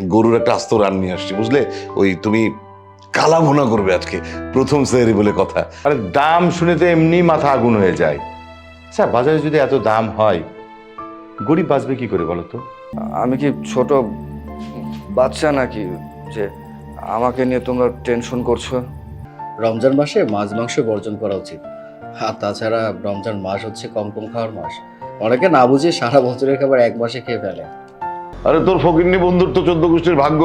গরুর একটা আস্ত রান নিয়ে আসছি বুঝলে? ওই তুমি কালা ভুনা করবে আজকে প্রথম সেহরি বলে কথা। আরে দাম শুনে তো এমনি মাথা আগুন হয়ে যায়। স্যার বাজারে যদি এত দাম হয় গরিব বাঁচবে কি করে বলো তো? আমি কি ছোট বাচ্চা নাকি যে আমাকে নিয়ে তোমরা টেনশন করছ? রমজান মাসে মাছ মাংস বর্জন করা উচিত। আর তাছাড়া রমজান মাস হচ্ছে কম কম খাওয়ার মাস। অনেকে না বুঝে সারা বছরের খাবার এক মাসে খেয়ে ফেলে। আরে তোর ফকিরনি বন্ধুর তো চোদ্দ গোষ্ঠীর ভাগ্য।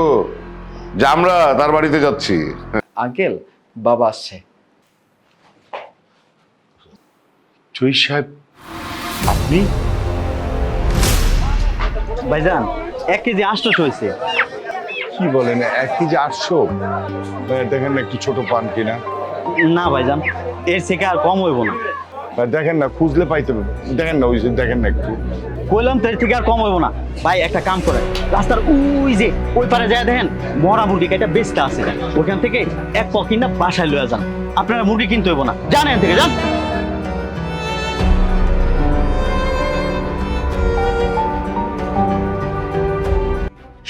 যে আমরা তার বাড়িতে যাচ্ছি। আঙ্কেল বাবা আসছে। জয় সাহেব আপনি? ভাইজান এক কেজি আটশো হয়েছে। কি বলেন এক কেজি আটশো? দেখেন না একটু ছোট পান কিনা। না ভাইজান এর থেকে আর কম হইব না। দেখেন না খুঁজলে পাইতে। দেখেন না ওই যে দেখেন না একটু। কইলাম তো এর থেকে আর কম হইব না। ভাই একটা কাম করে রাস্তার ওই যে ওই পারে যায় দেখেন মরা মুরগি এটা বেচতে আছে। ওখান থেকে এক পকিনা বাসায় লয়ে যান। আপনারা মুরগি কিনতে হইব না। জান এখান থেকে যান।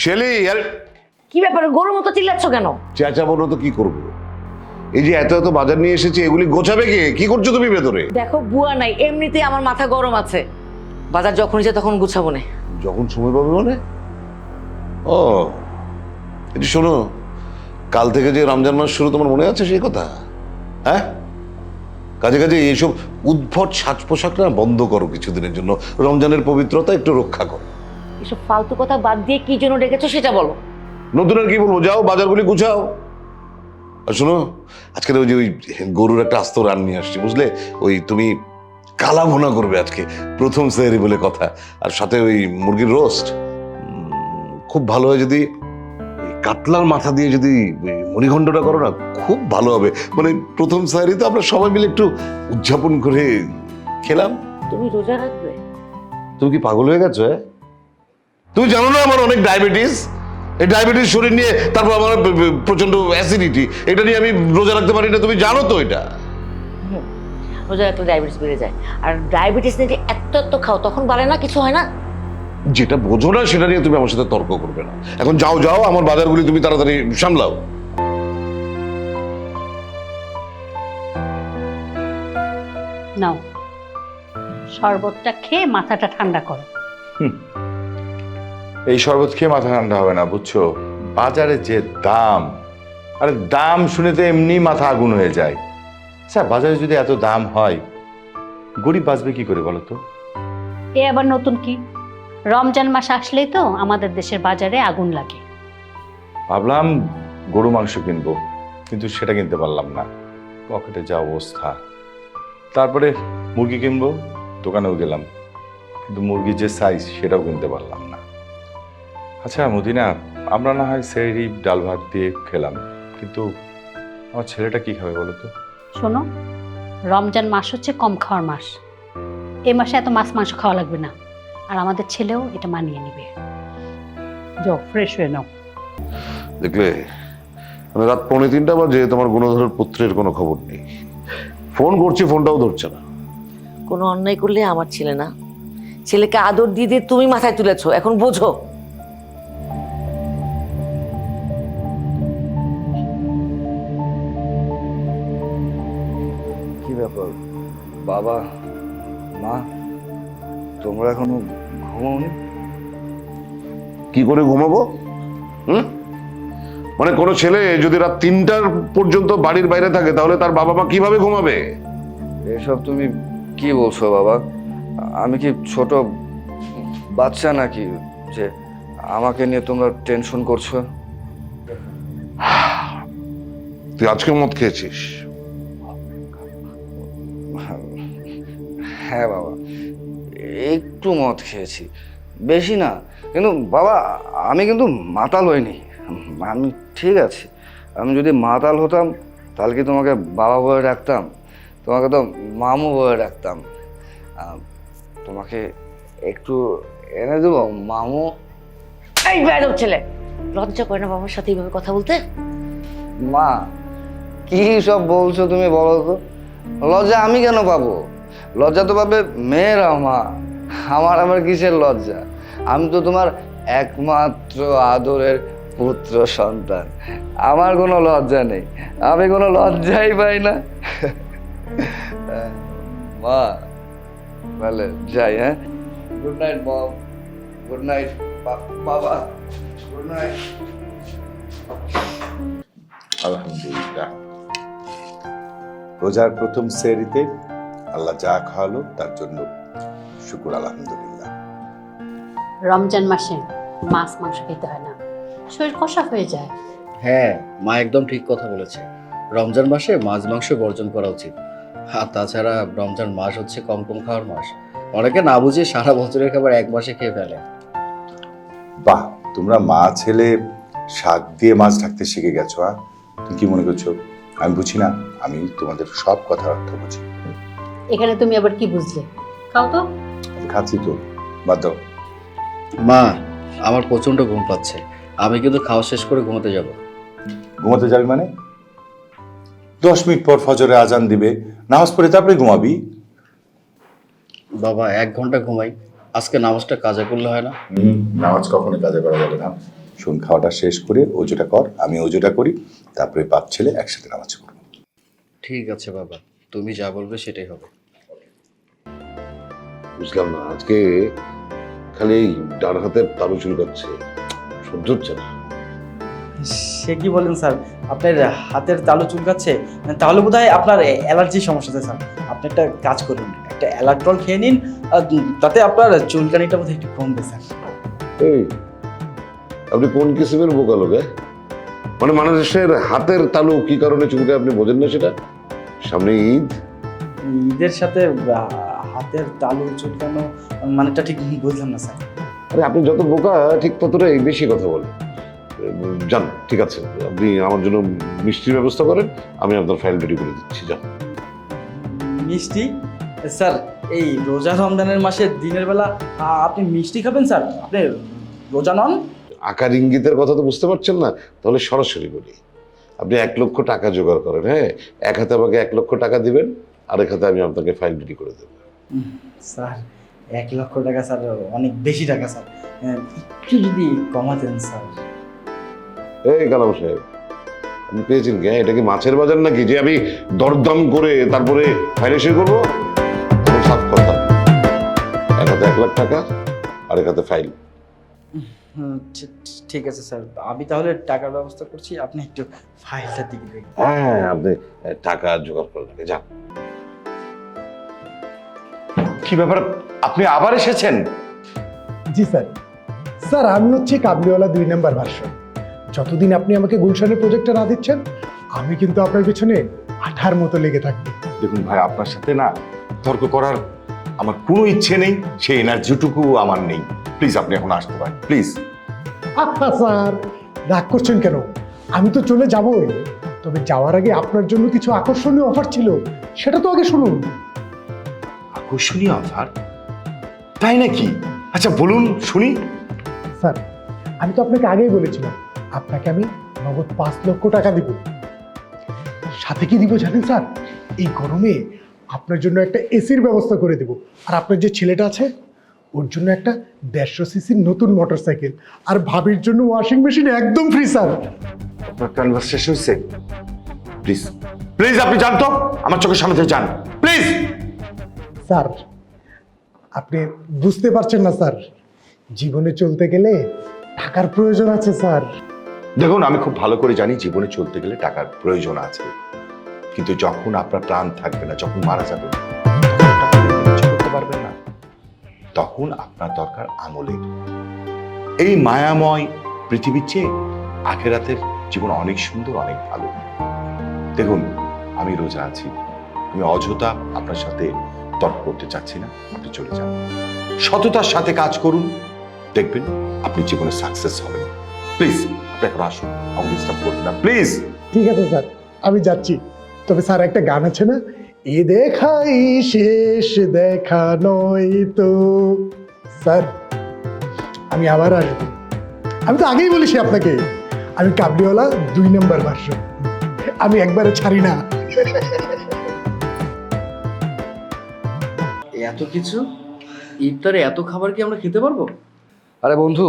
শেলি আর কি ব্যাপারে? গরুর মতো চিল্লাচ্ছ কেন? চেঁচা বলো তো কি করব? এই যে এত এত বাজার নিয়ে এসেছি এগুলি গোছাবে কে? কি করছ তুমি ভেতরে? দেখো বুয়া নাই এমনিতেই আমার মাথা গরম আছে। বাজার যখন ইচ্ছে তখন গুছাবো না। যখন সময় পাবে মানে? ও এটি শোনো কাল থেকে যে রমজান মাস শুরু তোমার মনে আছে সেই কথা? হ্যাঁ? কাজে কাজে এইসব উদ্ভট সাজ পোশাক না বন্ধ করো কিছুদিনের জন্য। রমজানের পবিত্রতা একটু রক্ষা করো। এসব ফালতু কথা বাদ দিয়ে কি জন্য ডেকেছো সেটা বলো। নতুন আর কি বলব? যাও বাজারগুলি গুছাও। আর শোনো আজকে ওই যে ওই গরুর একটা আস্ত রান নিয়ে আসছি বুঝলে? ওই তুমি কালা ভুনা করবে আজকে প্রথম সেহরি বলে কথা। আর সাথে ওই মুরগির রোস্ট খুব ভালো হয় যদি কাতলার মাথা দিয়ে যদি মণিখণ্ডটা করো না খুব ভালো হবে। মানে প্রথম সেহরি তো আমরা সবাই মিলে একটু উদযাপন করে খেলাম। তুমি রোজা রাখবে? তুমি কি পাগল হয়ে গেছো হ্যাঁ? তুমি জানো না আমার অনেক ডায়াবেটিস এই ডায়াবেটিস শরীর নিয়ে তারপর আমার প- প- প্রচণ্ড অ্যাসিডিটি এটা নিয়ে আমি রোজা রাখতে পারি না তুমি জানো তো এটা। রোজা রাখলে ডায়াবেটিস বেড়ে যায়। আর ডায়াবেটিস নিয়ে যে এত এত খাও তখন বাড়ে না কিছু হয় না? যেটা বোঝো না সেটা নিয়ে তুমি আমার সাথে তর্ক করবে না। এখন যাও যাও আমার বাজারগুলি তুমি তাড়াতাড়ি সামলাও। নাও শরবতটা খেয়ে মাথাটা ঠান্ডা করো। এই শরবত খেয়ে মাথা ঠান্ডা হবে না বুঝছ? বাজারে যে দাম আরে দাম শুনে তো এমনি মাথা আগুন হয়ে যায়। স্যার বাজারে যদি এত দাম হয় গরিব বাঁচবে কি করে বলো তো? এ আবার নতুন কি? রমজান মাস আসলেই তো আমাদের দেশের বাজারে আগুন লাগে। ভাবলাম গরু মাংস কিনবো কিন্তু সেটা কিনতে পারলাম না। পকেটে যা অবস্থা। তারপরে মুরগি কিনবো দোকানেও গেলাম কিন্তু মুরগির যে সাইজ সেটাও কিনতে পারলাম না। আচ্ছা মদিনা আমরা না হয় সেরি ডাল ভাত দিয়ে খেলাম কিন্তু আমার ছেলেটা কি খাবে বলো তো? শোনো রমজান মাস হচ্ছে কম খাওয়ার মাস। এ মাসে এত মাছ মাংস খাওয়া লাগবে না আর আমাদের ছেলেও এটা মানিয়ে নেবে। যাও ফ্রেশ হয়ে নাও। দেখলে মানে রাত পৌনে তিনটা বাজে তোমার গুণধরের পুত্রের কোনো খবর নেই। ফোন করছি ফোনটাও ধরছে না। কোনো অন্যায় করলে আমার ছেলে না। ছেলেকে আদর দিয়ে দিয়ে তুমি মাথায় তুলেছো এখন বোঝো। বাবা মা তোমরা এখনও ঘুমাওনি? কি করে ঘুমাবো? হুম? মানে কোনো ছেলে যদি রাত তিনটার পর্যন্ত বাড়ির বাইরে থাকে তাহলে তার বাবা মা কীভাবে ঘুমাবে? এসব তুমি কি বলছো বাবা? আমি কি ছোট বাচ্চা নাকি যে আমাকে নিয়ে তোমরা টেনশন করছ? তুই আজকে মদ খেয়েছিস? হ্যাঁ বাবা একটু মদ খেয়েছি বেশি না কিন্তু বাবা আমি কিন্তু মাতাল হইনি। আমি ঠিক আছি আমি যদি মাতাল হতাম তাহলে কি তোমাকে বাবা বলে রাখতাম তোমাকে তো মামু বলে রাখতাম তোমাকে একটু এনে দেবো মামু? এই বেয়াদব ছেলে লজ্জা করে না বাবার সাথে এইভাবে কথা বলতে? মা কি সব বলছো তুমি বলো তো? লজ্জা আমি কেন পাবো? লজ্জা তো পাবে মেয়েরা মা। আমার আবার কিসের লজ্জা? আমি তো তোমার একমাত্র আদরের পুত্র সন্তান। আমার কোনো লজ্জা নেই। আমি কোনো লজ্জাই পাই না। মা, তাহলে যাই হ্যাঁ? Good night mom good night বাবা। গুড নাইট আলহামদুলিল্লাহ। রোজার প্রথম সেরিতে আল্লাহ যা খাওয়ালো তার জন্য শুকুর আলহামদুলিল্লাহ। রমজান মাসে মাছ মাংস খেতে হয় না। শরীর কষা হয়ে যায়। হ্যাঁ মা একদম ঠিক কথা বলেছে। রমজান মাসে মাছ মাংস বর্জন করা উচিত। আর তাছাড়া রমজান মাস হচ্ছে কম কম খাওয়ার মাস। অনেকে না বুঝে সারা বছরের খাবার এক মাসে খেয়ে ফেলে। বাহ তোমরা মা ছেলে শাক দিয়ে মাছ ঢাকতে শিখে গেছো হ্যাঁ তুমি কি মনে করছ? আমি বুঝি না আমি তোমাদের সব কথার অর্থ বুঝি। এখানে তুমি আবার কি বুঝলে? খাও তো। খাচ্ছি তো বাদ দাও। মা আমার প্রচণ্ড ঘুম পাচ্ছে। আমি কিন্তু খাওয়া শেষ করে ঘুমোতে যাব। ঘুমাতে যাবি মানে? দশ মিনিট পর ফজরে আজান দিবে নামাজ পড়ে তারপরে ঘুমাবি। বাবা এক ঘণ্টা ঘুমাই। আজকে নামাজটা কাজে করলে হয় না? নামাজ কখনো কাজে করা যাবে না। শোন খাওয়াটা শেষ করে ওজোটা কর আমি ওজোটা করি তারপরে বাপ ছেলে একসাথে নামাজ পড়ব। ঠিক আছে বাবা তুমি যা বলবে সেটাই হবে। বুঝলাম না আজকে খালি ডান হাতের তালু চুলকাচ্ছে সহ্য হচ্ছে না। সে কি বলেন স্যার আপনার হাতের তালু চুলকাচ্ছে তাহলে বোধ হয় আপনার অ্যালার্জির সমস্যা আছে স্যার। আপনি একটা কাজ করুন একটা অ্যালার্ট্রল খেয়ে নিন আর তাতে আপনার চুলকানিটা বোধ হয় একটু কমবে স্যার। এই আপনি কোন কিসিমের বোকা লোক হ্যাঁ? মানে মানুষের হাতের তালু কি কারণে চুলকে আপনি বোঝেন না সেটা? সামনে ঈদ। ঈদের সাথে হাতের তালু চুলকানো মানেটা ঠিক বুঝলাম না স্যার। আরে আপনি যত বোকা ঠিক ততটাই বেশি কথা বলেন। যান ঠিক আছে। আপনি আমার জন্য মিষ্টির ব্যবস্থা করেন আমি আপনার ফাইল রেডি করে দিচ্ছি যান। মিষ্টি? স্যার এই রোজা রমজানের মাসে দিনের বেলা আপনি মিষ্টি খাবেন স্যার? আপনি রোজা নন? আকার ইঙ্গিতের কথা তো বুঝতে পারছেন না তাহলে সরাসরি বলি। আপনি এক লক্ষ টাকা জোগাড় করেন হ্যাঁ? এক হাতে আমাকে এক লক্ষ টাকা দিবেন আরেক হাতে আমি আপনাকে ফাইল রেডি করে দেবো। স্যার এক লক্ষ টাকা স্যার অনেক বেশি টাকা স্যার। আহ, একটু যদি কমাতেন স্যার। এই কালাম সাহেব আপনি পেয়েছেন কি হ্যাঁ? এটা কি মাছের বাজার নাকি? যে আমি দরদাম করে তারপরে ফাইন্যান্সিয়াল করব? সাত কথা। এক হাতে এক লাখ টাকা আরেক হাতে ফাইল ঠিক আছে স্যার। আমি তাহলে টাকার ব্যবস্থা করছি আপনি একটু ফাইলটা দিকে হ্যাঁ আপনি টাকা জোগাড় করে যান। কি ব্যাপার আপনি আবার এসেছেন? জি স্যার। স্যার আমি হচ্ছে কাবলিওয়ালা দুই নাম্বার ভার্সন। যতদিন আপনি আমাকে গুলশানের প্রজেক্টটা না দিচ্ছেন আমি কিন্তু আপনার পিছনে আঠার মতো লেগে থাকব। দেখুন ভাই আপনার সাথে না তর্ক করার আমার কোনো ইচ্ছে নেই সেই এনার্জিটুকু আমার নেই। প্লিজ আপনি এখন আসতে পারেন প্লিজ। আচ্ছা স্যার রাগ করছেন কেন? আমি তো চলে যাবই। তবে যাওয়ার আগে আপনার জন্য কিছু আকর্ষণীয় অফার ছিল। সেটা তো আগে শুনুন। আকর্ষণীয় অফার তাই নাকি? আচ্ছা বলুন শুনি। স্যার আমি তো আপনাকে আগেই বলেছিলাম আপনাকে আমি নগদ পাঁচ লক্ষ টাকা দিব। সাথে কি দিব জানেন স্যার? এই গরমে আপনার জন্য একটা এসির ব্যবস্থা করে দেব। আর আপনার যে ছেলেটা আছে ওর জন্য একটা দেড়শো সিসির নতুন মোটর সাইকেল আর ভাবির জন্য ওয়াশিং মেশিন একদম ফ্রি স্যার আপনার কনভারসেশন হচ্ছে প্লিজ প্লিজ আপনি যান তো। আমার চোখের সামনে থেকে যান। প্লিজ স্যার আপনি বুঝতে পারছেন না স্যার জীবনে চলতে গেলে টাকার প্রয়োজন আছে স্যার দেখুন আমি খুব ভালো করে জানি জীবনে চলতে গেলে টাকার প্রয়োজন আছে। কিন্তু যখন আপনার প্রাণ থাকবে না, যখন মারা যাবে না, তখন আপনার দরকার আমলের। এই মায়াময় পৃথিবীর চেয়ে আখেরাতের জীবন অনেক সুন্দর, অনেক ভালো। দেখুন, আমি রোজা আছি। আমি অযথা আপনার সাথে তর্ক করতে চাচ্ছি না। আপনি চলে যান। সততার সাথে কাজ করুন। দেখবেন আপনি জীবনে সাকসেস হবেন। প্লিজ আপনি এখন আসুন। আমাকে ডিস্টার্ব করবেন না। প্লিজ ঠিক আছে, স্যার। আমি যাচ্ছি। তবে স্যার একটা গান আছে না? এ দেখাই শেষ দেখা নয় তো। স্যার আমি আবার আসব। আমি তো আগেই বলেছি আপনাকে আমি কাবলিওয়ালা দুই নম্বর ভার্সন আমি একবারে ছাড়ি না। এত কিছু? ইফতারে এত খাবার কি আমরা খেতে পারব? আরে বন্ধু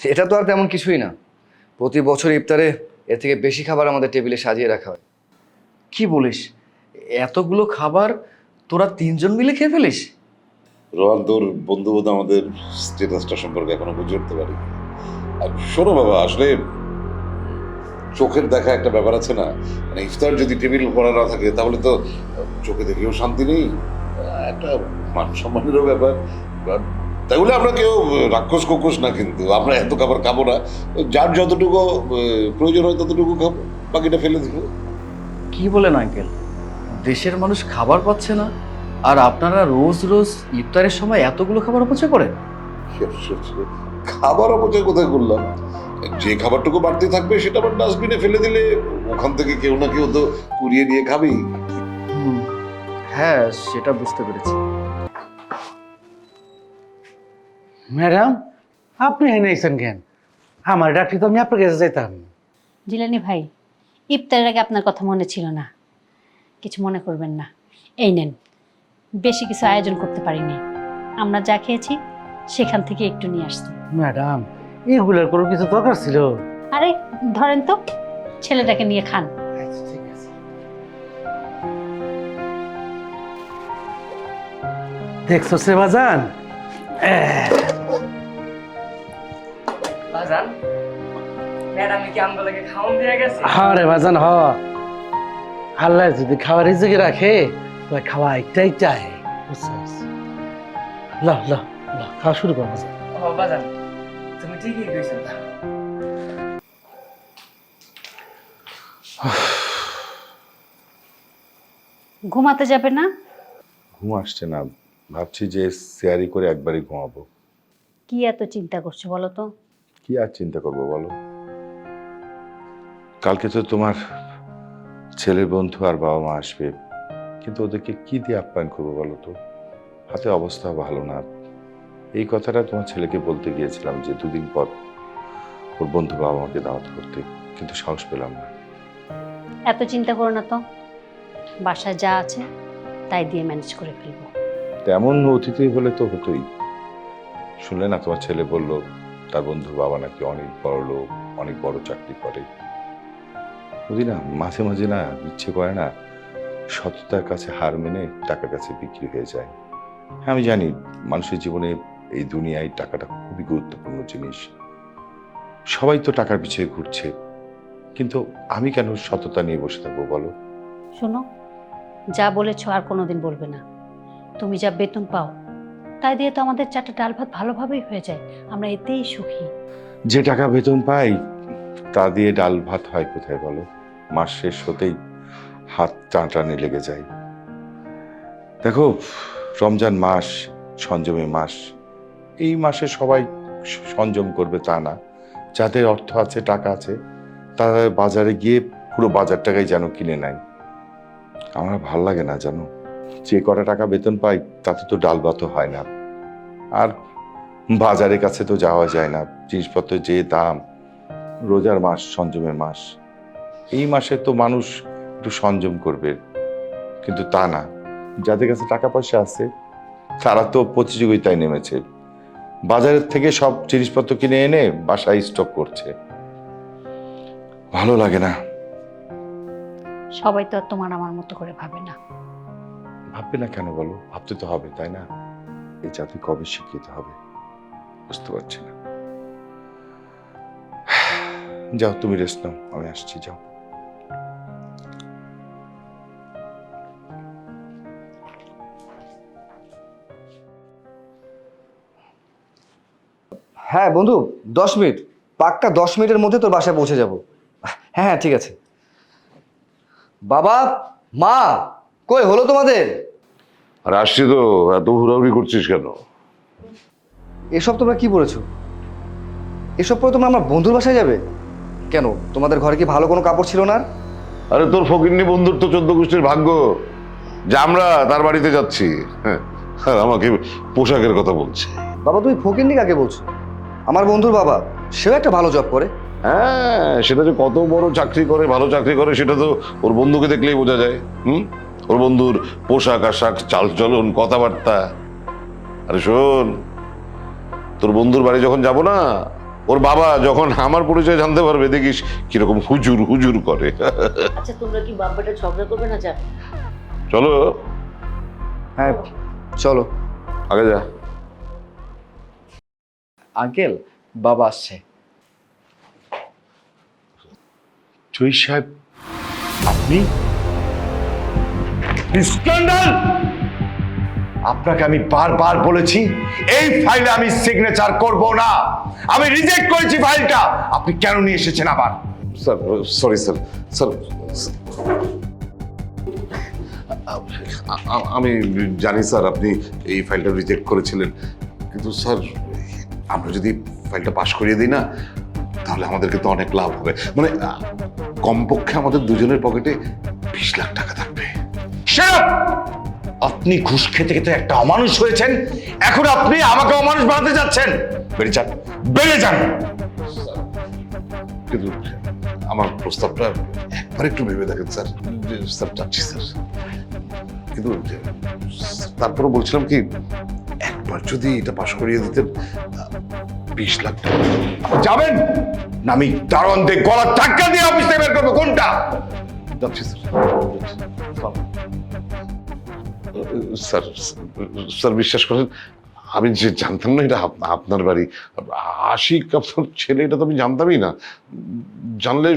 এটা তো আর তেমন কিছুই না। প্রতি বছর ইফতারে এর থেকে বেশি খাবার আমাদের টেবিলে সাজিয়ে রাখা হয়। কি বলিস? এতগুলো খাবার তোরা তিনজন মিলে খেয়ে ফেলিস? রোহান, তোর বন্ধু বোধ আমাদের স্টেটাসটা সম্পর্কে এখনও বুঝে উঠতে পারি আর শোনো বাবা, আসলে চোখের দেখা একটা ব্যাপার আছে না? মানে ইফতার যদি টেবিল করা না থাকে, তাহলে তো চোখে দেখেও শান্তি নেই। একটা মান সম্মানেরও ব্যাপার। তাই বলে আমরা কেউ রাক্ষস কোকস না কিন্তু, আমরা এত খাবার খাব না। যার যতটুকু প্রয়োজন হয় ততটুকু খাব, বাকিটা ফেলে দিব। কি বলেন আঙ্কেল? দেশের মানুষ খাবার পাচ্ছে না আর আপনারা রোজ রোজ ইফতারের সময় এতগুলো খাবার অপচয় করেন? খাবার অপচয় কোথায় করলাম? যে খাবারটুকু বাড়তি থাকবে সেটা আবার ডাস্টবিনে ফেলে দিলে ওখান থেকে কেউ না কেউ তো কুড়িয়ে নিয়ে খাবেই। হ্যাঁ সেটা বুঝতে পেরেছি। ম্যাডাম আপনি এনে কেন? আমার ডাক্তার তো আমি আপনার কাছে যাইতাম জিলানি ভাই ইফতারের আগে আপনার কথা মনে ছিল না। কিছু মনে করবেন না। এই নেন বেশি কিছু আয়োজন করতে পারিনি। আমরা যা খেয়েছি সেখান থেকে একটু নিয়ে আসছি। ম্যাডাম এগুলোর কোনো কিছু দরকার ছিল? আরে ধরেন তো ছেলেটাকে নিয়ে খান। আছে। দেখছ সে ম্যাডাম কি আমগুলোকে খাওন দিয়ে গেছে? হ্যাঁ রে বাজান হ। আল্লাহ যদি খাওয়ার রাখে তো খাওয়া একটাই চাই। বুঝছিস ল ল ল খাওয়া শুরু কর বাজান ও বাজান তুমি ঠিকই কইছো। ঘুমাতে যাবে না? ঘুম আসছে না। ভাবছি যে শেয়ারি করে একবারই ঘুমাবো। কি এত চিন্তা করছ বলো তো? কি আর চিন্তা করব বলো? কালকে তো তোমার ছেলের বন্ধু আর বাবা মা আসবে। কিন্তু ওদেরকে কি দিয়ে আপ্যায়ন করব বলো তো? হাতে অবস্থা ভালো না। এই কথাটা তোমার ছেলেকে বলতে গিয়েছিলাম যে দুদিন পর ওর বন্ধু বাবা মাকে দাওয়াত করতে কিন্তু সাহস পেলাম না। এত চিন্তা করো না তো। বাসায় যা আছে তাই দিয়ে ম্যানেজ করে ফেলব। তেমন অতিথি হলে তো হতোই। শুনলে না তোমার ছেলে বলল তার বন্ধুর বাবা নাকি অনেক বড় লোক অনেক বড় চাকরি করে। বুঝি না মাঝে মাঝে না ইচ্ছে করে না সততার কাছে হার মেনে টাকার কাছে বিক্রি হয়ে যায়। হ্যাঁ আমি জানি মানুষের জীবনে এই দুনিয়ায় টাকাটা খুবই গুরুত্বপূর্ণ জিনিস। সবাই তো টাকার পিছিয়ে ঘুরছে। কিন্তু আমি কেন সততা নিয়ে বসে থাকব বলো? শোনো যা বলেছ আর কোনোদিন বলবে না। তুমি যা বেতন পাও তাই দিয়ে তো আমাদের চারটা ডাল ভাত ভালোভাবেই হয়ে যায়। আমরা এতেই সুখী। যে টাকা বেতন পাই তা দিয়ে ডাল ভাত হয় কোথায় বলো? মাস শেষ হতেই হাত টানটানে লেগে যায়। দেখো, রমজান মাস সংযমের মাস, এই মাসে সবাই স- সংযম করবে তা না। যাদের অর্থ আছে, টাকা আছে, তারা বাজারে গিয়ে পুরো বাজার টাকাই যেন কিনে নেয়। আমার ভালো লাগে না, জানো? যে কটা টাকা বেতন পাই, তাতে তো ডাল ভাতও হয় না। আর বাজারের কাছে তো যাওয়া যায় না। জিনিসপত্রের যে দাম রোজার মাস সংযমের মাস। এই মাসে তো মানুষ একটু সংযম করবে কিন্তু তা না। যাদের কাছে টাকা পয়সা আছে তারা তো প্রতিযোগিতায় নেমেছে। বাজারের থেকে সব জিনিসপত্র কিনে এনে বাসায় স্টক করছে। ভালো লাগে না। সবাই তো আর তোমার আমার মতো করে ভাবে না। ভাববে না কেন বলো? ভাবতে তো হবে তাই না? এই জাতি কবে শিক্ষিত হবে? বুঝতে পারছি না। যাও তুমি রেস্ট নাও আমি আসছি যাও। হ্যাঁ বন্ধু দশ মিনিট। পাক্কা দশ মিনিটের মধ্যে তোর বাসায় পৌঁছে যাব। হ্যাঁ হ্যাঁ ঠিক আছে। বাবা মা কই হলো তোমাদের? আর আসছি তো এত হুড়াহুড়ি করছিস কেন? এসব তোমরা কি বলেছ? এসব পরে তোমরা আমার বন্ধুর বাসায় যাবে? কেন? তোমাদের ঘরে কি ভালো কোনো কাপড় ছিল না আরে? তোর ফকিরনি বন্ধুর তো চোদ্দ গোষ্ঠীর ভাগ্য যে আমরা তার বাড়িতে যাচ্ছি। হ্যাঁ আর আমাকে পোশাকের কথা বলছে। বাবা তুমি ফকিরনি কাকে বলছো? আমার বন্ধুর বাবা সেও একটা ভালো জব করে। হ্যাঁ সেটা যে কত বড় চাকরি করে ভালো চাকরি করে সেটা তো ওর বন্ধুকে দেখলেই বোঝা যায়। হুম? ওর বন্ধুর পোশাক আশাক চাল চলন কথাবার্তা। আরে শোন তোর বন্ধুর বাড়ি যখন যাব না ওর বাবা যখন আমার পরিচয় জানতে পারবে দেখিস কীরকম হুজুর হুজুর করে। আচ্ছা তোমরা কি বাপ্পাটা ঝগড়া করবে না যা। চলো। হ্যাঁ চলো। আগে যা। আঙ্কেল বাবা আসছে। জয় সাহেব আপনি? স্ক্যান্ডাল আপনাকে আমি বারবার বলেছি এই ফাইলে আমি সিগনেচার করব না। আমি রিজেক্ট করেছি ফাইলটা আপনি কেন নিয়ে এসেছেন আবার? Sir sorry sir. স্যার আমি জানি স্যার আপনি এই ফাইলটা রিজেক্ট করেছিলেন। কিন্তু স্যার আমরা যদি ফাইলটা পাশ করিয়ে দিই না তাহলে আমাদেরকে তো অনেক লাভ হবে। মানে কমপক্ষে আমাদের দুজনের পকেটে বিশ লাখ টাকা থাকবে। Up! আপনি ঘুষ খেতে খেতে একটা অমানুষ হয়েছেন। এখন আপনি আমাকে অমানুষ বানাতে যাচ্ছেন। বেড়ে যান বেড়ে যান। কিন্তু আমার প্রস্তাবটা একবার একটু ভেবে দেখেন স্যার। স্যার যাচ্ছি স্যার। কিন্তু তারপরে বলছিলাম কি একবার যদি এটা পাশ করিয়ে দিতেন বিশ লাখ টাকা। যাবেন? না আমি দারোয়ানদের গলার ধাক্কা দিয়ে অফিস থেকে বের করব। কোনটা? যাচ্ছি স্যার। স্যার স্যার বিশ্বাস করেন আমি যে জানতাম না এটা আপনার বাড়ি আশিক আপনার ছেলে এটা তো আমি জানতামই না। জানলে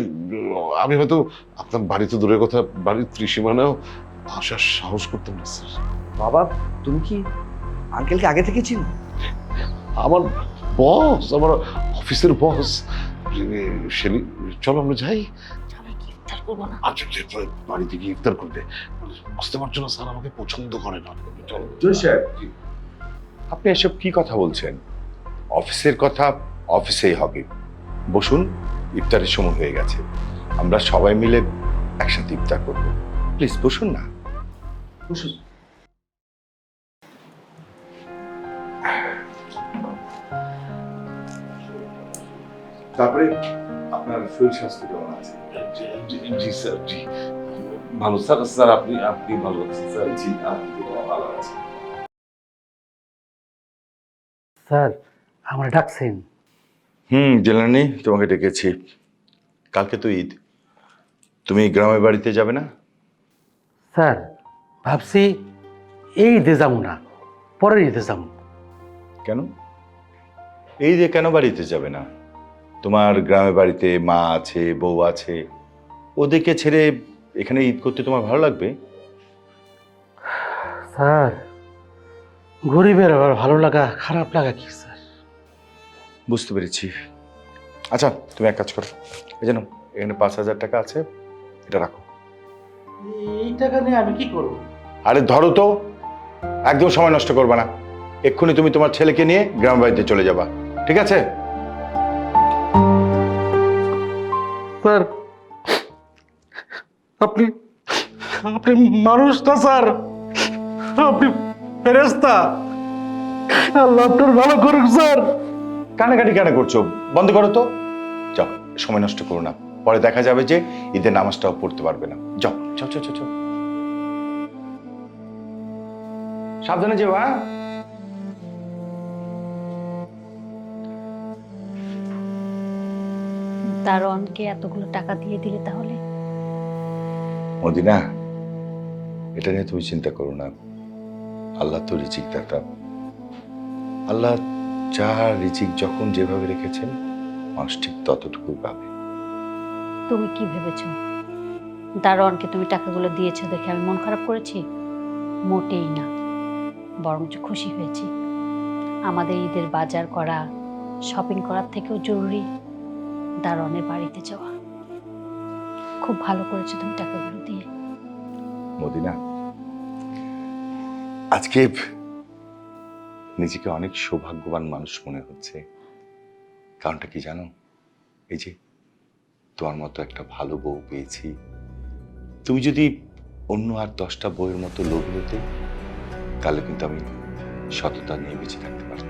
আমি হয়তো আপনার বাড়ি তো দূরের কথা বাড়ির ত্রিসীমানাও আসার সাহস করতাম না স্যার। বাবা তুমি কি আঙ্কেলকে আগে থেকে চিনো? আমার বস আমার অফিসের বস সেলি চলো আমরা যাই। ইফতার করব না। আচ্ছা বাড়িতে গিয়ে ইফতার করবে। বুঝতে পারছ না স্যার আমাকে পছন্দ করে না। চলো। জয় সাহেব আপনি এসব কি কথা বলছেন? অফিসের কথা অফিসেই হবে। বসুন ইফতারের সময় হয়ে গেছে। আমরা সবাই মিলে একসাথে ইফতার করব। প্লিজ বসুন না। বসুন। তারপরে আপনার শরীর স্বাস্থ্য কেমন আছে? জি- স্যার জি। ভালো স্যার স্যার আপনি আপনি ভালো আছেন স্যার জি আপনি ভালো আছে স্যার আমরা ডাকছেন। হুম জেলানি তোমাকে ডেকেছি। কালকে তো ঈদ। তুমি গ্রামের বাড়িতে যাবে না? স্যার ভাবছি এই ঈদে যাব না পরের ঈদে যাব। কেন? এই যে কেন বাড়িতে যাবে না? তোমার গ্রামের বাড়িতে মা আছে বউ আছে। ওদেরকে ছেড়ে এখানে ঈদ করতে তোমার ভালো লাগবে? স্যার গরিবের আবার ভালো লাগা খারাপ লাগা কি স্যার? বুঝতে পেরেছি। আচ্ছা তুমি এক কাজ করো। এই জানো এখানে পাঁচ হাজার টাকা আছে এটা রাখো। এই টাকা নিয়ে আমি কি করব? আরে ধরো তো একদম সময় নষ্ট করবে না। এক্ষুনি তুমি তোমার ছেলেকে নিয়ে গ্রামের বাড়িতে চলে যাবা। ঠিক আছে? স্যার আপনি আপনি মানুষ না স্যার। আপনি ফেরেস্তা আল্লাহ আপনার ভালো করুক স্যার। কানাকাটি কেন করছ? বন্ধ করো তো। যাও সময় নষ্ট করো না। পরে দেখা যাবে যে ঈদের নামাজটাও পড়তে পারবে না। যাও যাও যাও যাও, সাবধানে যেও হ্যাঁ? দারোয়ানকে এতগুলো টাকা দিয়ে দিলে তাহলে? মদিনা, এটা নিয়ে তুমি চিন্তা করো না। আল্লাহ তো রিচিক দাতা আল্লাহ যা রিচিক যখন যেভাবে রেখেছেন, মানুষ ঠিক ততটুকুই পাবে। তুমি কি ভেবেছো? দারোয়ানকে তুমি টাকাগুলো দিয়েছ দেখে আমি মন খারাপ করেছি? মোটেই না। বরঞ্চ খুশি হয়েছি। আমাদের ঈদের বাজার করা শপিং করার থেকেও জরুরি। দারোয়ানের বাড়িতে যাওয়া। খুব ভালো করেছ তুমি টাকাগুলো দিয়ে। মদিনা, আজকে নিজেকে অনেক সৌভাগ্যবান মানুষ মনে হচ্ছে। কারণটা কি জানো? এই যে তোমার মতো একটা ভালো বউ পেয়েছি। তুমি যদি অন্য আর দশটা বউয়ের মতো লোভ হতে, তাহলে কিন্তু আমি সততা নিয়ে বেঁচে থাকতে পারতাম।